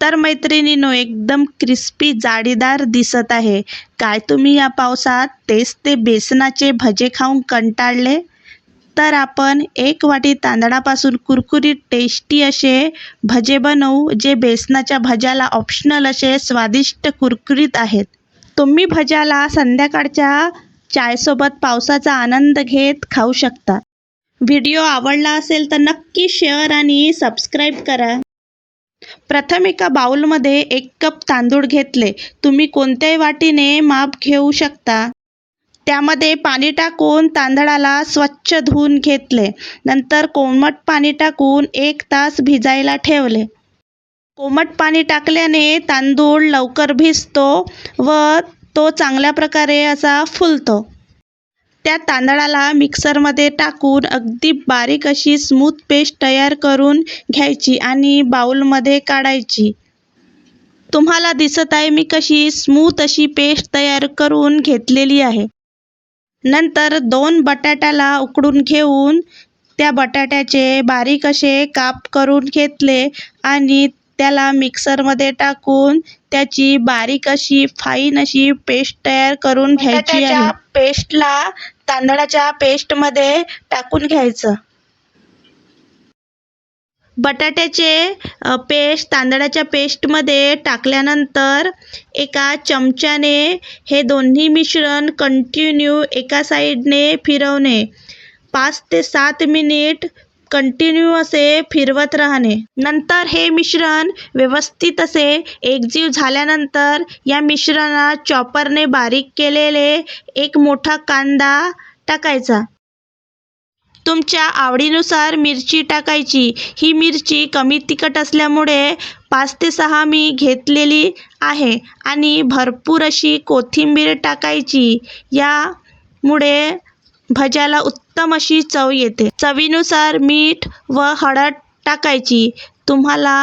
तर मैत्रिणीनो एकदम क्रिस्पी जाळीदार दिसत आहे. काय तुम्ही या पावसात तेच ते बेसनाचे भजे खाऊन कंटाळले? तर आपण एक वाटी तांदळापासून कुरकुरीत टेस्टी असे भजे बनवू जे बेसनाच्या भज्याला ऑप्शनल असे स्वादिष्ट कुरकुरीत आहेत. तुम्ही भज्याला संध्याकाळच्या चायसोबत पावसाचा आनंद घेत खाऊ शकता. व्हिडिओ आवडला असेल तर नक्की शेअर आणि सबस्क्राईब करा. प्रथम एका बाउलमध्ये एक कप तांदूळ घेतले. तुम्ही कोणत्याही वाटीने माप घेऊ शकता. त्यामध्ये पाणी टाकून तांदळाला स्वच्छ धुवून घेतले. नंतर कोमट पाणी टाकून एक तास भिजायला ठेवले. कोमट पाणी टाकल्याने तांदूळ लवकर भिजतो व तो चांगल्या प्रकारे असा फुलतो. त्या तांदळाला मिक्सरमध्ये टाकून अगदी बारीक अशी स्मूथ पेस्ट तयार करून घ्यायची आणि बाउलमध्ये काढायची. तुम्हाला दिसत आहे मी कशी स्मूथ अशी पेस्ट तयार करून घेतलेली आहे. नंतर दोन बटाट्याला उकडून घेऊन त्या बटाट्याचे बारीक असे काप करून घेतले आणि त्याला मिक्सरमध्ये टाकून त्याची बारीक अशी फाईन अशी पेस्ट तयार करून घ्यायची आहे. पेस्टला तांदळाच्या पेस्टमध्ये टाकून घ्यायचं. बटाट्याचे पेस्ट तांदळाच्या पेस्टमध्ये टाकल्यानंतर एका चमच्याने हे दोन्ही मिश्रण कंटिन्यू एका साईडने फिरवणे. पाच ते सात मिनिट कंटिन्यू असे फिरवत राहणे. नंतर हे मिश्रण व्यवस्थित असे एकजीव झाल्यानंतर या मिश्रणात चॉपरने बारीक केलेले एक मोठा कांदा टाकायचा. तुमच्या आवडीनुसार मिरची टाकायची. ही मिरची कमी तिखट असल्यामुळे पाच ते सहा मी घेतलेली आहे आणि भरपूर अशी कोथिंबीर टाकायची. यामुळे भज्याला उत्तम अशी चव येते. चवीनुसार मीठ व हळद टाकायची. तुम्हाला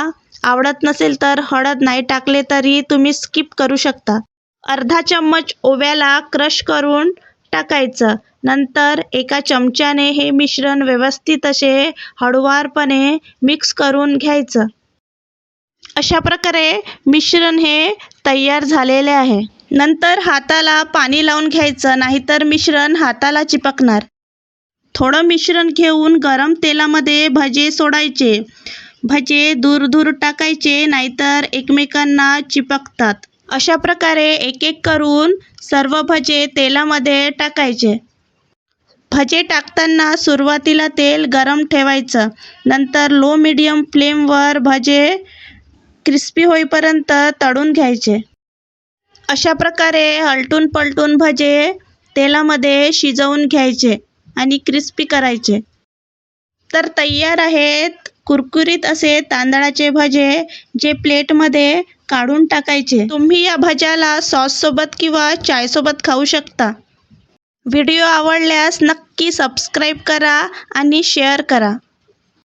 आवडत नसेल तर हळद नाही टाकले तरी तुम्ही स्किप करू शकता. अर्धा चम्मच ओव्याला क्रश करून टाकायचं. नंतर एका चमच्याने हे मिश्रण व्यवस्थित असे हळुवारपणे मिक्स करून घ्यायचं. अशा प्रकारे मिश्रण हे तयार झालेले आहे. नंतर हाताला पाणी लावून घ्यायचं नाहीतर मिश्रण हाताला चिपकणार. थोडं मिश्रण घेऊन गरम तेलामध्ये भजे सोडायचे. भजे दूर दूर टाकायचे नाहीतर एकमेकांना चिपकतात. अशा प्रकारे एक एक करून सर्व भजे तेलामध्ये टाकायचे. भजे टाकताना सुरुवातीला तेल गरम ठेवायचं. नंतर लो मिडियम फ्लेमवर भजे क्रिस्पी होईपर्यंत तळून घ्यायचे. अशा प्रकारे हलटून पलटून भजे तेलामध्ये शिजवून घ्यायचे आणि क्रिस्पी करायचे. तर तयार आहेत कुरकुरीत असे तांदळाचे भजे जे प्लेटमध्ये काढून टाकायचे. तुम्ही या भज्याला सॉससोबत किंवा चायसोबत खाऊ शकता. व्हिडिओ आवडल्यास नक्की सबस्क्राईब करा आणि शेअर करा.